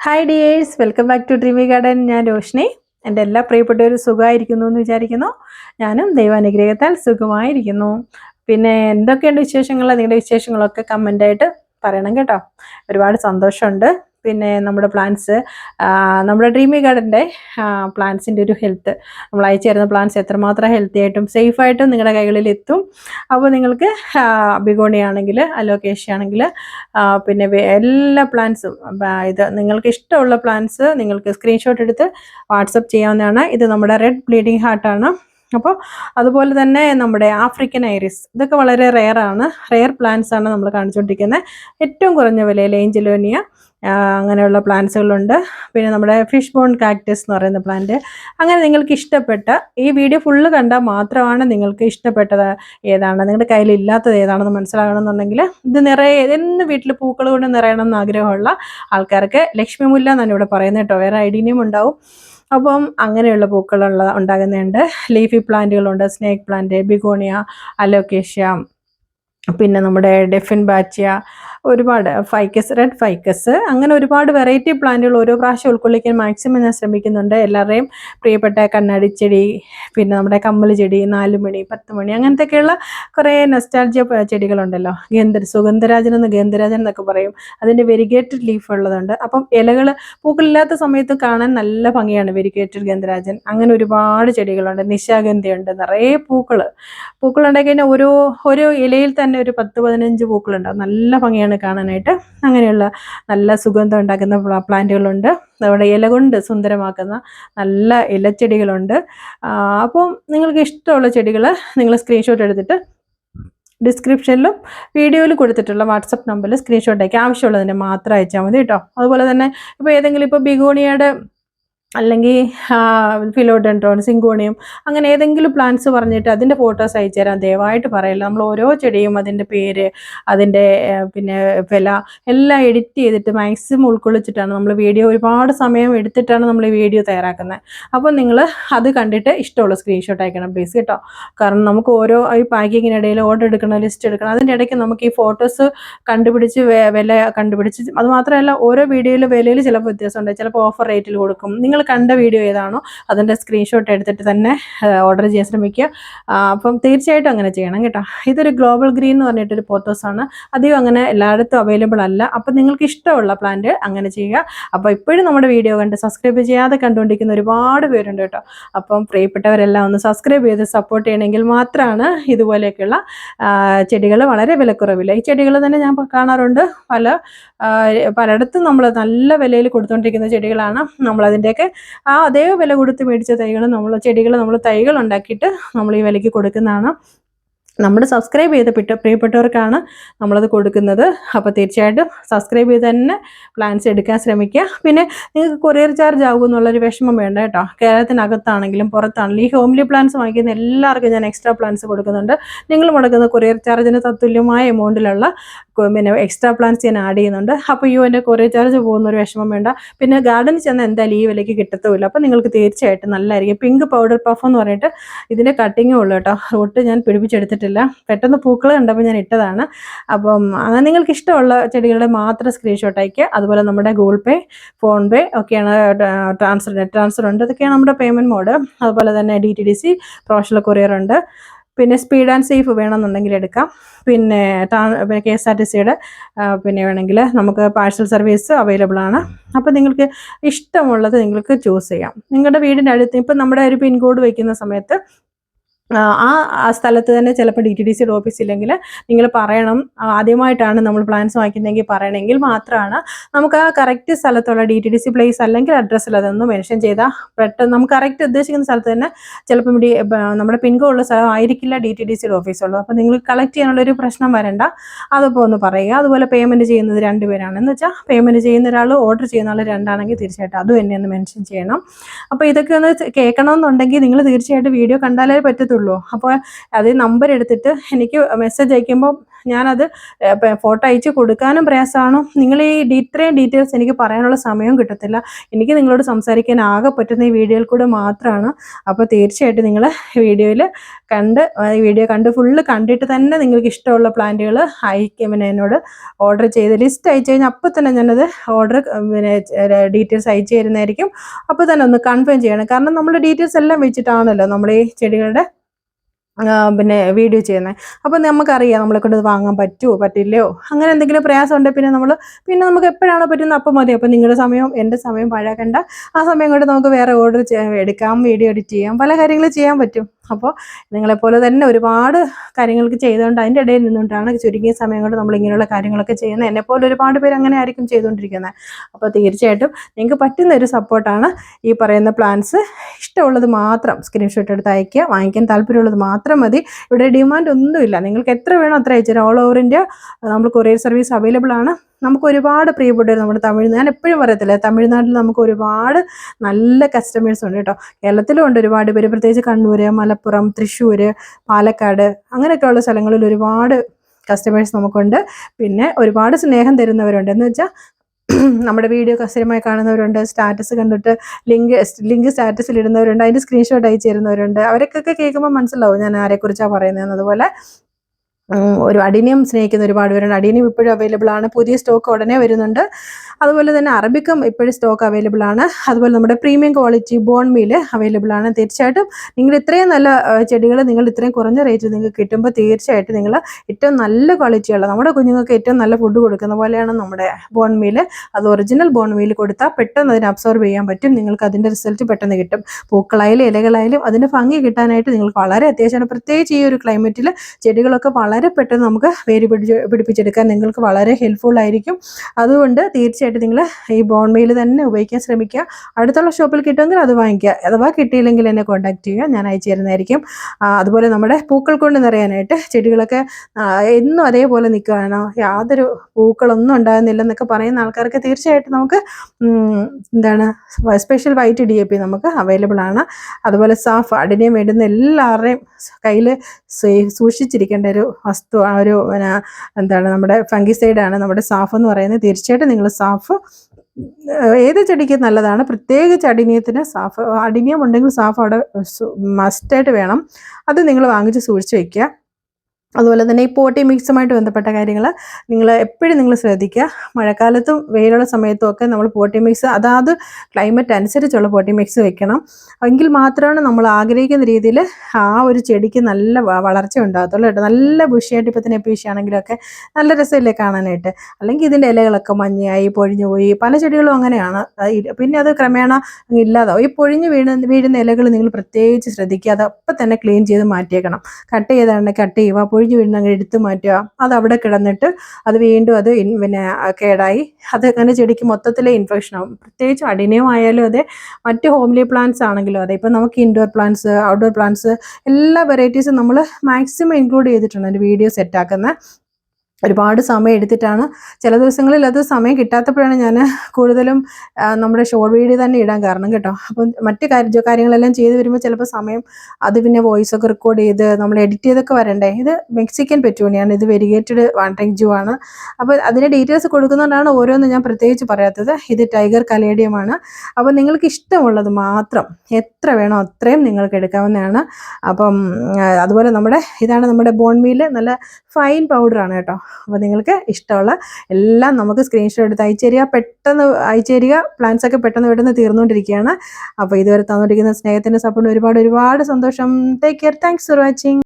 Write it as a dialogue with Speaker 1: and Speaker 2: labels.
Speaker 1: Hi dears welcome back to dreamy garden ഞാൻ രോഷിനി എന്റെ എല്ലാ പ്രിയപ്പെട്ടവരും സുഖമായിരിക്കുന്നു എന്ന് വിചാരിക്കുന്നു. ഞാനും ദൈവാനുഗ്രഹത്താൽ സുഖമായിരിക്കുന്നു. പിന്നെ എന്തൊക്കെയുണ്ട് വിശേഷങ്ങൾ? നിങ്ങളുടെ വിശേഷങ്ങളൊക്കെ കമന്റായിട്ട് പറയണം കേട്ടോ. ഒരുപാട് സന്തോഷമുണ്ട്. പിന്നെ നമ്മുടെ പ്ലാന്റ്സ് നമ്മുടെ ഡ്രീമി ഗാർഡന്റെ പ്ലാന്റ്സിന്റെ ഒരു ഹെൽത്ത് നമ്മൾ അയച്ചു തരുന്ന പ്ലാന്റ്സ് എത്രമാത്രം ഹെൽത്തി ആയിട്ടും സേഫായിട്ടും നിങ്ങളുടെ കൈകളിൽ എത്തും. അപ്പോൾ നിങ്ങൾക്ക് ബിഗോണി ആണെങ്കിൽ അലോക്കേഷ്യ ആണെങ്കിൽ പിന്നെ എല്ലാ പ്ലാന്റ്സും ഇത് നിങ്ങൾക്ക് ഇഷ്ടമുള്ള പ്ലാന്റ്സ് നിങ്ങൾക്ക് സ്ക്രീൻഷോട്ട് എടുത്ത് വാട്സപ്പ് ചെയ്യാവുന്നതാണ്. ഇത് നമ്മുടെ റെഡ് ബ്ലീഡിങ് ഹാർട്ടാണ് അപ്പോൾ അതുപോലെ തന്നെ നമ്മുടെ ആഫ്രിക്കൻ ഐറിസ് ഇതൊക്കെ വളരെ റെയറാണ് റെയർ പ്ലാന്റ്സ് ആണ് നമ്മൾ കാണിച്ചുകൊണ്ടിരിക്കുന്നത്. ഏറ്റവും കുറഞ്ഞ വിലയിൽ ഏഞ്ചലോനിയ അങ്ങനെയുള്ള പ്ലാന്റ്സുകളുണ്ട്. പിന്നെ നമ്മുടെ ഫിഷ് ബോൺ കാക്ടസ് എന്ന് പറയുന്ന പ്ലാന്റ്. അങ്ങനെ നിങ്ങൾക്ക് ഇഷ്ടപ്പെട്ട ഈ വീഡിയോ ഫുള്ള് കണ്ടാൽ മാത്രമാണ് നിങ്ങൾക്ക് ഇഷ്ടപ്പെട്ടത് ഏതാണ് നിങ്ങളുടെ കയ്യിൽ ഇല്ലാത്തത് ഏതാണെന്ന് മനസ്സിലാകണമെന്നുണ്ടെങ്കിൽ ഇത് നിറയെ എന്ന് വീട്ടിൽ പൂക്കൾ കൊണ്ട് നിറയണം എന്ന് ആഗ്രഹമുള്ള ആൾക്കാർക്ക് ലക്ഷ്മി മുല്ല എന്നാണ് ഇവിടെ പറയുന്നത് കേട്ടോ. വേറെ ഐഡിയനും ഉണ്ടാവും. അപ്പം അങ്ങനെയുള്ള പൂക്കളുള്ള ഉണ്ടാകുന്നുണ്ട് ലീഫി പ്ലാന്റുകളുണ്ട് സ്നേക്ക് പ്ലാന്റ് ബിഗോണിയ അലോക്കേഷ്യ പിന്നെ നമ്മുടെ ഡെഫിൻ ബാച്ചിയ ഒരുപാട് ഫൈക്കസ് റെഡ് ഫൈക്കസ് അങ്ങനെ ഒരുപാട് വെറൈറ്റി പ്ലാന്റുകൾ ഓരോ പ്രാവശ്യം ഉൾക്കൊള്ളിക്കാൻ മാക്സിമം ഞാൻ ശ്രമിക്കുന്നുണ്ട്. എല്ലാവരുടെയും പ്രിയപ്പെട്ട കണ്ണാടിച്ചെടി പിന്നെ നമ്മുടെ കമ്മൽ ചെടി നാലുമണി പത്ത് മണി അങ്ങനത്തെയൊക്കെയുള്ള കുറേ നെസ്റ്റാൾജിയ ചെടികളുണ്ടല്ലോ. ഗന്ധ സുഗന്ധരാജൻ എന്ന് ഗന്ധരാജൻ എന്നൊക്കെ പറയും. അതിന്റെ വെരിഗേറ്റഡ് ലീഫ് ഉള്ളതുണ്ട്. അപ്പം ഇലകൾ പൂക്കളില്ലാത്ത സമയത്ത് കാണാൻ നല്ല ഭംഗിയാണ് വെരിഗേറ്റഡ് ഗന്ധരാജൻ. അങ്ങനെ ഒരുപാട് ചെടികളുണ്ട്. നിശാഗന്ധിയുണ്ട്. നിറയെ പൂക്കൾ പൂക്കളുണ്ടായി കഴിഞ്ഞാൽ ഓരോ ഓരോ ഇലയിൽ തന്നെ ഒരു പത്ത് പതിനഞ്ച് പൂക്കളുണ്ടാവും. നല്ല ഭംഗിയാണ് കാണാനായിട്ട് അങ്ങനെയുള്ള നല്ല സുഗന്ധം ഉണ്ടാക്കുന്ന പ്ലാ- പ്ലാന്റുകളുണ്ട്. നമ്മുടെ ഇല കൊണ്ട് സുന്ദരമാക്കുന്ന നല്ല ഇലച്ചെടികളുണ്ട്. അപ്പോൾ അപ്പം നിങ്ങൾക്ക് ഇഷ്ടമുള്ള ചെടികൾ നിങ്ങൾ സ്ക്രീൻഷോട്ട് എടുത്തിട്ട് ഡിസ്ക്രിപ്ഷനിലും വീഡിയോയിൽ കൊടുത്തിട്ടുള്ള വാട്സപ്പ് നമ്പറിൽ സ്ക്രീൻഷോട്ടേക്ക് ആവശ്യമുള്ളതിന് മാത്രം അയച്ചാൽ മതി കേട്ടോ. അതുപോലെ തന്നെ ഇപ്പോൾ ഏതെങ്കിലും ഇപ്പോൾ ബിഗോണിയയുടെ അല്ലെങ്കിൽ ഫിലോഡെൻഡ്രോൺ സിങ്കോണിയം അങ്ങനെ ഏതെങ്കിലും പ്ലാന്റ്സ് പറഞ്ഞിട്ട് അതിന്റെ ഫോട്ടോസ് അയച്ചു തരാൻ ദയവായിട്ട് പറയില്ല. നമ്മൾ ഓരോ ചെടിയും അതിന്റെ പേര് അതിന്റെ പിന്നെ വില എല്ലാം എഡിറ്റ് ചെയ്തിട്ട് മാക്സിമം ഉൾക്കൊള്ളിച്ചിട്ടാണ് നമ്മൾ വീഡിയോ ഒരുപാട് സമയം എടുത്തിട്ടാണ് നമ്മൾ ഈ വീഡിയോ തയ്യാറാക്കുന്നത്. അപ്പോൾ നിങ്ങൾ അത് കണ്ടിട്ട് ഇഷ്ടമുള്ള സ്ക്രീൻഷോട്ട് അയക്കണം പ്ലീസ് കേട്ടോ. കാരണം നമുക്ക് ഓരോ ഈ പാക്കിങ്ങിനിടയിൽ ഓർഡർ എടുക്കണം ലിസ്റ്റ് എടുക്കണം അതിന്റെ ഇടയ്ക്ക് നമുക്ക് ഈ ഫോട്ടോസ് കണ്ടുപിടിച്ച് വില കണ്ടുപിടിച്ച് അതുമാത്രമല്ല ഓരോ വീഡിയോയിലും വിലയിൽ ചിലപ്പോൾ വ്യത്യാസമുണ്ട്. ചിലപ്പോൾ ഓഫർ റേറ്റിൽ കൊടുക്കും. നിങ്ങൾ കണ്ട വീഡിയോ ഏതാണോ അതിന്റെ സ്ക്രീൻഷോട്ട് എടുത്തിട്ട് തന്നെ ഓർഡർ ചെയ്യാൻ ശ്രമിക്കുക. അപ്പം തീർച്ചയായിട്ടും അങ്ങനെ ചെയ്യണം കേട്ടോ. ഇതൊരു ഗ്ലോബൽ ഗ്രീൻ എന്ന് പറഞ്ഞിട്ടൊരു പോത്തോസാണ് അധികം അങ്ങനെ എല്ലായിടത്തും അവൈലബിൾ അല്ല. അപ്പം നിങ്ങൾക്ക് ഇഷ്ടമുള്ള പ്ലാന്റ് അങ്ങനെ ചെയ്യുക. അപ്പോൾ ഇപ്പോഴും നമ്മുടെ വീഡിയോ കണ്ട് സബ്സ്ക്രൈബ് ചെയ്യാതെ കണ്ടുകൊണ്ടിരിക്കുന്ന ഒരുപാട് പേരുണ്ട് കേട്ടോ. അപ്പം പ്രിയപ്പെട്ടവരെല്ലാം ഒന്ന് സബ്സ്ക്രൈബ് ചെയ്ത് സപ്പോർട്ട് ചെയ്യണമെങ്കിൽ മാത്രമാണ് ഇതുപോലെയൊക്കെയുള്ള ചെടികൾ വളരെ വിലക്കുറവില്ല ഈ ചെടികൾ തന്നെ ഞാൻ കാണാറുണ്ട്. പല പലയിടത്തും നമ്മൾ നല്ല വിലയിൽ കൊടുത്തുകൊണ്ടിരിക്കുന്ന ചെടികളാണ് നമ്മളതിന്റെയൊക്കെ ആ അതേ വില കൊടുത്ത് മേടിച്ച തൈകൾ നമ്മൾ ചെടികൾ നമ്മൾ തൈകൾ ഉണ്ടാക്കിയിട്ട് നമ്മൾ ഈ വിലയ്ക്ക് കൊടുക്കുന്നതാണ്. നമ്മുടെ സബ്സ്ക്രൈബ് ചെയ്ത പിട്ട പ്രിയപ്പെട്ടവർക്കാണ് നമ്മളത് കൊടുക്കുന്നത്. അപ്പോൾ തീർച്ചയായിട്ടും സബ്സ്ക്രൈബ് ചെയ്ത് തന്നെ പ്ലാൻസ് എടുക്കാൻ ശ്രമിക്കുക. പിന്നെ നിങ്ങൾക്ക് കൊറിയർ ചാർജ് ആകും എന്നുള്ളൊരു വിഷമം വേണ്ട കേട്ടോ. കേരളത്തിനകത്താണെങ്കിലും പുറത്താണെങ്കിലും ഈ ഹോംലി പ്ലാൻസ് വാങ്ങിക്കുന്ന എല്ലാവർക്കും ഞാൻ എക്സ്ട്രാ പ്ലാൻസ് കൊടുക്കുന്നുണ്ട്. നിങ്ങൾ മുടക്കുന്ന കൊറിയർ ചാർജിന് തത്തുല്യമായ എമൗണ്ടിലുള്ള പിന്നെ എക്സ്ട്രാ പ്ലാൻസ് ഞാൻ ആഡ് ചെയ്യുന്നുണ്ട്. അപ്പോൾ യു എന്റെ കൊറിയർ ചാർജ് പോകുന്ന ഒരു വിഷമം വേണ്ട. പിന്നെ ഗാർഡനിൽ ചെന്ന് എന്തായാലും ഈ വിലയ്ക്ക് കിട്ടത്തുമില്ല. അപ്പോൾ നിങ്ങൾക്ക് തീർച്ചയായിട്ടും നല്ലതായിരിക്കും. പിങ്ക് പൗഡർ പഫ് എന്ന് പറഞ്ഞിട്ട് ഇതിന്റെ കട്ടിങ്ങേ ഉള്ളൂ കേട്ടോ. റൂട്ട് ഞാൻ പിടിപ്പിച്ചെടുത്തിട്ടില്ല. പെട്ടെന്ന് പൂക്കൾ കണ്ടപ്പോൾ ഞാൻ ഇട്ടതാണ്. അപ്പം അങ്ങനെ നിങ്ങൾക്ക് ഇഷ്ടമുള്ള ചെടികളുടെ മാത്രം സ്ക്രീൻഷോട്ട് അയക്കുക അതുപോലെ നമ്മുടെ ഗൂഗിൾ പേ ഫോൺ പേ ഒക്കെയാണ് ട്രാൻസ്ഫർ നെറ്റ് ട്രാൻസ്ഫർ ഉണ്ട്. അതൊക്കെയാണ് നമ്മുടെ പേയ്മെന്റ് മോഡ് അതുപോലെ തന്നെ D T D C professional courier ഉണ്ട്. പിന്നെ സ്പീഡ് ആൻഡ് സേഫ് വേണമെന്നുണ്ടെങ്കിൽ എടുക്കാം. പിന്നെ കെ എസ് ആർ ടി സിയുടെ പിന്നെ വേണമെങ്കിൽ നമുക്ക് പാഴ്സൽ സർവീസ് അവൈലബിൾ ആണ്. അപ്പോൾ നിങ്ങൾക്ക് ഇഷ്ടമുള്ളത് നിങ്ങൾക്ക് ചൂസ് ചെയ്യാം. നിങ്ങളുടെ വീടിന്റെ അടുത്ത് ഇപ്പം നമ്മുടെ ഒരു പിൻകോഡ് വയ്ക്കുന്ന സമയത്ത് ആ ആ- സ്ഥലത്ത് തന്നെ ചിലപ്പോൾ ഡി ടി ഡി സിയുടെ ഓഫീസ് ഇല്ലെങ്കിൽ നിങ്ങൾ പറയണം. ആദ്യമായിട്ടാണ് നമ്മൾ പ്ലാൻസ് വാങ്ങിക്കുന്നതെങ്കിൽ പറയണമെങ്കിൽ മാത്രമാണ്. നമുക്ക് ആ കറക്റ്റ് സ്ഥലത്തുള്ള D T D C place അല്ലെങ്കിൽ അഡ്രസ്സിൽ അതൊന്ന് മെൻഷൻ ചെയ്താൽ പെട്ടെന്ന് നമുക്ക് കറക്റ്റ് ഉദ്ദേശിക്കുന്ന സ്ഥലത്ത് തന്നെ ചിലപ്പം ഡി നമ്മുടെ പിൻകോ ഉള്ള സ്ഥലം ആയിരിക്കില്ല ഡി ടി ഡി സിയുടെ ഓഫീസുള്ളത് അപ്പോൾ നിങ്ങൾ കളക്ട് ചെയ്യാനുള്ള ഒരു പ്രശ്നം വരണ്ട. അതിപ്പോൾ ഒന്ന് പറയുക. അതുപോലെ പേയ്മെന്റ് ചെയ്യുന്നത് രണ്ട് പേരാണ് എന്ന് വെച്ചാൽ പേയ്മെന്റ് ചെയ്യുന്ന ഒരാൾ ഓർഡർ ചെയ്യുന്ന ആൾ രണ്ടാണെങ്കിൽ തീർച്ചയായിട്ടും അതും എന്നെ ഒന്ന് മെൻഷൻ ചെയ്യണം. അപ്പോൾ ഇതൊക്കെ ഒന്ന് കേൾക്കണമെന്നുണ്ടെങ്കിൽ നിങ്ങൾ തീർച്ചയായിട്ടും വീഡിയോ കണ്ടാലേ പറ്റത്തുള്ളൂ. അപ്പോൾ അത് നമ്പർ എടുത്തിട്ട് എനിക്ക് മെസ്സേജ് അയക്കുമ്പോൾ ഞാനത് ഫോട്ടോ അയച്ച് കൊടുക്കാനും പ്രയാസമാണ്. നിങ്ങൾ ഈ ഇത്രയും ഡീറ്റെയിൽസ് എനിക്ക് പറയാനുള്ള സമയവും കിട്ടത്തില്ല. എനിക്ക് നിങ്ങളോട് സംസാരിക്കാൻ ആകെ പറ്റുന്ന ഈ വീഡിയോയിൽ കൂടെ മാത്രമാണ് അപ്പോൾ തീർച്ചയായിട്ടും നിങ്ങൾ വീഡിയോയിൽ കണ്ട് വീഡിയോ കണ്ട് ഫുള്ള് കണ്ടിട്ട് തന്നെ നിങ്ങൾക്ക് ഇഷ്ടമുള്ള പ്ലാന്റുകൾ അയക്കും. പിന്നെ എന്നോട് ഓർഡർ ചെയ്ത് ലിസ്റ്റ് അയച്ചു കഴിഞ്ഞാൽ അപ്പോൾ തന്നെ ഞാനത് ഓർഡർ പിന്നെ ഡീറ്റെയിൽസ് അയച്ചു തരുന്നതായിരിക്കും. അപ്പോൾ തന്നെ ഒന്ന് കൺഫേം ചെയ്യണം. കാരണം നമ്മൾ ഡീറ്റെയിൽസ് എല്ലാം വെച്ചിട്ടാണല്ലോ നമ്മൾ ഈ ചെടികളുടെ പിന്നെ വീഡിയോ ചെയ്യുന്നത് അപ്പോൾ നമുക്കറിയാം നമ്മളെ കൊണ്ട് വാങ്ങാൻ പറ്റുമോ പറ്റില്ലയോ? അങ്ങനെ എന്തെങ്കിലും പ്രയാസം ഉണ്ടെങ്കിൽ പിന്നെ നമ്മൾ പിന്നെ നമുക്ക് എപ്പോഴാണോ പറ്റുന്നത് അപ്പം മതി. അപ്പോൾ നിങ്ങളുടെ സമയവും എന്റെ സമയം പഴകണ്ട ആ സമയം കൊണ്ട് നമുക്ക് വേറെ ഓർഡർ എടുക്കാം വീഡിയോ എഡിറ്റ് ചെയ്യാം പല കാര്യങ്ങളും ചെയ്യാൻ പറ്റും. അപ്പോൾ നിങ്ങളെപ്പോലെ തന്നെ ഒരുപാട് കാര്യങ്ങൾക്ക് ചെയ്തുകൊണ്ട് അതിന്റെ ഇടയിൽ നിന്നുകൊണ്ടാണ് ചുരുങ്ങിയ സമയം കൊണ്ട് നമ്മൾ ഇങ്ങനെയുള്ള കാര്യങ്ങളൊക്കെ ചെയ്യുന്നത്. എന്നെപ്പോലെ ഒരുപാട് പേര് അങ്ങനെ ആയിരിക്കും ചെയ്തുകൊണ്ടിരിക്കുന്നത്. അപ്പോൾ തീർച്ചയായിട്ടും നിങ്ങൾക്ക് പറ്റുന്ന ഒരു സപ്പോർട്ടാണ് ഈ പറയുന്ന പ്ലാൻസ് ഇഷ്ടമുള്ളത് മാത്രം സ്ക്രീൻഷോട്ട് എടുത്ത് അയക്കുക വാങ്ങിക്കാൻ താല്പര്യമുള്ളത് മാത്രം മതി. ഇവിടെ ഡിമാൻഡ് ഒന്നുമില്ല. നിങ്ങൾക്ക് എത്ര വേണോ അത്ര അയച്ചു തരാം. ഓൾ ഓവർ ഇന്ത്യ നമ്മൾ കൊറിയർ സർവീസ് അവൈലബിൾ ആണ്. നമുക്ക് ഒരുപാട് പ്രിയപ്പെട്ടവർ നമ്മുടെ തമിഴ്നാട് ഞാൻ എപ്പോഴും പറയത്തില്ല തമിഴ്നാട്ടിൽ നമുക്ക് ഒരുപാട് നല്ല കസ്റ്റമേഴ്സ് ഉണ്ട് കേട്ടോ. കേരളത്തിലും ഉണ്ട് ഒരുപാട് പേര് പ്രത്യേകിച്ച് കണ്ണൂർ മലപ്പുറം തൃശ്ശൂർ പാലക്കാട് അങ്ങനെയൊക്കെയുള്ള സ്ഥലങ്ങളിൽ ഒരുപാട് കസ്റ്റമേഴ്സ് നമുക്കുണ്ട്. പിന്നെ ഒരുപാട് സ്നേഹം തരുന്നവരുണ്ട്. എന്ന് വെച്ചാൽ നമ്മുടെ വീഡിയോ സ്ഥിരമായി കാണുന്നവരുണ്ട് സ്റ്റാറ്റസ് കണ്ടിട്ട് ലിങ്ക് ലിങ്ക് സ്റ്റാറ്റസിൽ ഇടുന്നവരുണ്ട് അതിന്റെ സ്ക്രീൻഷോട്ട് അയച്ചു തരുന്നവരുണ്ട്. അവരൊക്കെ കേൾക്കുമ്പോൾ മനസ്സിലാവും ഞാൻ ആരെക്കുറിച്ചാണ് പറയുന്നത് അതുപോലെ ഒരു അടിനിയം സ്നേഹിക്കുന്ന ഒരുപാട് പേരുണ്ട്. അടിനിയം ഇപ്പോഴും അവൈലബിൾ ആണ്. പുതിയ സ്റ്റോക്ക് ഉടനെ വരുന്നുണ്ട്. അതുപോലെ തന്നെ അറബിക്കും ഇപ്പോഴും സ്റ്റോക്ക് അവൈലബിൾ ആണ്. അതുപോലെ നമ്മുടെ premium quality bone meal available ആണ്. തീർച്ചയായിട്ടും നിങ്ങൾ ഇത്രയും നല്ല ചെടികൾ നിങ്ങൾ ഇത്രയും കുറഞ്ഞ റേറ്റിൽ നിങ്ങൾക്ക് കിട്ടുമ്പോൾ തീർച്ചയായിട്ടും നിങ്ങൾ ഏറ്റവും നല്ല ക്വാളിറ്റിയുള്ള നമ്മുടെ കുഞ്ഞുങ്ങൾക്ക് ഏറ്റവും നല്ല ഫുഡ് കൊടുക്കുന്ന പോലെയാണ് നമ്മുടെ ബോൺ മീൽ അത് ഒറിജിനൽ ബോൺ മീൽ കൊടുത്താൽ പെട്ടെന്ന് അതിനെ അബ്സോർബ് ചെയ്യാൻ പറ്റും. നിങ്ങൾക്ക് അതിന്റെ റിസൾട്ട് പെട്ടെന്ന് കിട്ടും. പൂക്കളായാലും ഇലകളായാലും അതിന്റെ ഭംഗി കിട്ടാനായിട്ട് നിങ്ങൾക്ക് വളരെ അത്യാവശ്യമാണ്. പ്രത്യേകിച്ച് ഈ ഒരു ക്ലൈമറ്റിൽ ചെടികളൊക്കെ വളരെ പെട്ടെന്ന് നമുക്ക് വേര് പിടിച്ച് പിടിപ്പിച്ചെടുക്കാൻ നിങ്ങൾക്ക് വളരെ ഹെൽപ്ഫുൾ ആയിരിക്കും. അതുകൊണ്ട് തീർച്ചയായിട്ടും നിങ്ങൾ ഈ ബോൺമെയിൽ തന്നെ ഉപയോഗിക്കാൻ ശ്രമിക്കുക. അടുത്തുള്ള ഷോപ്പിൽ കിട്ടുമെങ്കിൽ അത് വാങ്ങിക്കുക. അഥവാ കിട്ടിയില്ലെങ്കിൽ എന്നെ കോൺടാക്ട് ചെയ്യുക. ഞാൻ അയച്ചു തരുന്നതായിരിക്കും. അതുപോലെ നമ്മുടെ പൂക്കൾ കൊണ്ട് നിറയാനായിട്ട് ചെടികളൊക്കെ എന്നും അതേപോലെ നിൽക്കുകയാണ്. യാതൊരു പൂക്കളൊന്നും ഉണ്ടാകുന്നില്ലെന്നൊക്കെ പറയുന്ന ആൾക്കാർക്ക് തീർച്ചയായിട്ടും നമുക്ക് എന്താണ് special white D A P നമുക്ക് അവൈലബിൾ ആണ്. അതുപോലെ സാഫ് അടിനെയും വേണ്ടുന്ന എല്ലാവരുടെയും കയ്യിൽ സൂക്ഷിച്ചിരിക്കേണ്ട ഒരു വസ്തു ആ ഒരു എന്താണ് നമ്മുടെ ഫംഗിസൈഡ് ആണ് നമ്മുടെ സാഫ് എന്ന് പറയുന്നത്. തീർച്ചയായിട്ടും നിങ്ങൾ സാഫ് ഏത് ചെടിക്ക് നല്ലതാണ് പ്രത്യേകിച്ച് അടിനിയത്തിന് സാഫ് അടിനിയം ഉണ്ടെങ്കിൽ സാഫ് അവിടെ മസ്റ്റായിട്ട് വേണം. അത് നിങ്ങൾ വാങ്ങിച്ച് സൂക്ഷിച്ച് വെക്കുക. അതുപോലെ തന്നെ ഈ പോട്ടി മിക്സുമായിട്ട് ബന്ധപ്പെട്ട കാര്യങ്ങൾ നിങ്ങൾ എപ്പോഴും നിങ്ങൾ ശ്രദ്ധിക്കുക. മഴക്കാലത്തും വെയിലുള്ള സമയത്തും ഒക്കെ നമ്മൾ പോട്ടി മിക്സ് അതാത് ക്ലൈമറ്റ് അനുസരിച്ചുള്ള പോട്ടി മിക്സ് വെക്കണം. എങ്കിൽ മാത്രമാണ് നമ്മൾ ആഗ്രഹിക്കുന്ന രീതിയിൽ ആ ഒരു ചെടിക്ക് നല്ല വളർച്ച ഉണ്ടാകത്തുള്ളൂ കേട്ടോ. നല്ല ബുഷിയായിട്ട് ഇപ്പം തന്നെ പീശിയാണെങ്കിലൊക്കെ നല്ല രസമില്ലേ കാണാനായിട്ട്. അല്ലെങ്കിൽ ഇതിന്റെ ഇലകളൊക്കെ മഞ്ഞയായി പൊഴിഞ്ഞു പോയി പല ചെടികളും അങ്ങനെയാണ്. പിന്നെ അത് ക്രമേണ ഇല്ലാതാവും. ഈ പൊഴിഞ്ഞു വീണ വീഴുന്ന ഇലകൾ നിങ്ങൾ പ്രത്യേകിച്ച് ശ്രദ്ധിക്കുക. അത് അപ്പം തന്നെ ക്ലീൻ ചെയ്ത് മാറ്റിയേക്കണം. കട്ട് ചെയ്താണെങ്കിൽ കട്ട് ചെയ്യുക. പൊഴിഞ്ഞു വീഴുന്ന എടുത്തു മാറ്റുക. അത് അവിടെ കിടന്നിട്ട് അത് വീണ്ടും അത് പിന്നെ കേടായി. അത് അങ്ങനെ ചെടിക്ക് മൊത്തത്തിലെ ഇൻഫെക്ഷൻ ആവും. പ്രത്യേകിച്ച് അടിനയം ആയാലും അതെ. മറ്റ് ഹോംലി പ്ലാന്റ്സ് ആണെങ്കിലും അതെ. ഇപ്പം നമുക്ക് ഇൻഡോർ പ്ലാന്റ്സ് ഔട്ട്ഡോർ പ്ലാന്റ്സ് എല്ലാ വെറൈറ്റീസും നമ്മൾ മാക്സിമം ഇൻക്ലൂഡ് ചെയ്തിട്ടുണ്ട്. അതിന്റെ വീഡിയോ സെറ്റാക്കുന്ന ഒരുപാട് സമയം എടുത്തിട്ടാണ്. ചില ദിവസങ്ങളിൽ അത് സമയം കിട്ടാത്തപ്പോഴാണ് ഞാൻ കൂടുതലും നമ്മുടെ ഷോർട്ട് വീഡിയോ തന്നെ ഇടാൻ കാരണം കേട്ടോ. അപ്പം മറ്റ് കാര്യ കാര്യങ്ങളെല്ലാം ചെയ്ത് വരുമ്പോൾ ചിലപ്പോൾ സമയം അത് പിന്നെ വോയിസ് ഒക്കെ റെക്കോർഡ് ചെയ്ത് നമ്മൾ എഡിറ്റ് ചെയ്തൊക്കെ വരണ്ടേ? ഇത് മെക്സിക്കൻ പെറ്റൂണിയാണ് ഇത് വെരിഗേറ്റഡ് വാണ്ടറിങ് ജൂ ആണ്. അപ്പോൾ അതിന്റെ ഡീറ്റെയിൽസ് കൊടുക്കുന്നതുകൊണ്ടാണ് ഓരോന്നും ഞാൻ പ്രത്യേകിച്ച് പറയാത്തത്. ഇത് ടൈഗർ കലേഡിയമാണ് അപ്പോൾ നിങ്ങൾക്ക് ഇഷ്ടമുള്ളത് മാത്രം എത്ര വേണോ അത്രയും നിങ്ങൾക്ക് എടുക്കാവുന്നതാണ്. അപ്പം അതുപോലെ നമ്മുടെ ഇതാണ് നമ്മുടെ ബോൺ മീൽ നല്ല ഫൈൻ പൗഡറാണ് കേട്ടോ. അപ്പോൾ നിങ്ങൾക്ക് ഇഷ്ടമുള്ള എല്ലാം നമുക്ക് സ്ക്രീൻഷോട്ട് എടുത്ത് അയച്ചു തരിക. പെട്ടെന്ന് അയച്ചു തരിക. പ്ലാൻസ് ഒക്കെ പെട്ടെന്ന് പെട്ടെന്ന് തീർന്നുകൊണ്ടിരിക്കുകയാണ്. അപ്പോൾ ഇതുവരെ തന്നുകൊണ്ടിരിക്കുന്ന സ്നേഹത്തിന്റെ സപ്പോർട്ട് ഒരുപാട് ഒരുപാട് സന്തോഷം. Take care thanks for watching